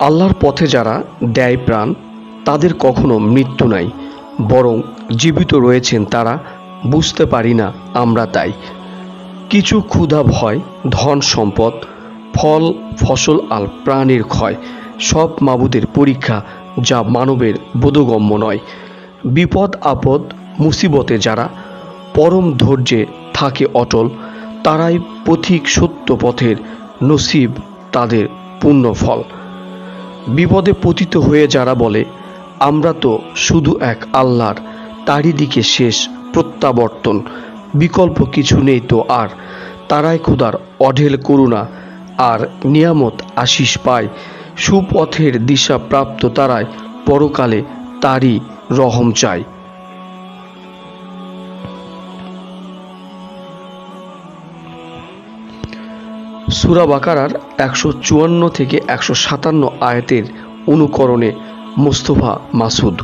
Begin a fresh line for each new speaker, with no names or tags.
আল্লাহর পথে যারা দেয় প্রাণ, তাদের কখনো মৃত্যু নাই, বরং জীবিত রয়েছেন তারা, বুঝতে পারি না আমরা তাই। কিছু ক্ষুধা ভয়, ধন সম্পদ, ফল, ফসল আর প্রাণের ক্ষয়, সব মাবুদের পরীক্ষা যা মানবের বোধগম্য নয়। বিপদ, আপদ, মুসিবতে যারা পরম ধৈর্যে থাকে অটল, তারাই পথিক সত্য পথের নসিব তাদের পূর্ণ ফল। বিপদে পতিত হয়ে যারা বলে, আমরা তো শুধু এক আল্লাহর, তারই দিকে শেষ প্রত্যাবর্তন, বিকল্প কিছু নেই তো আর, তারাই খোদার অঢেল করুণা, আর নিয়ামত আশিস পায়, সুপথের দিশা প্রাপ্ত তারাই পরকালে তারই রহম চায়। সুরা বাকারার একশো চুয়ান্ন থেকে একশো সাতান্ন আয়াতের অনুকরণে মোস্তফা মাসুদ।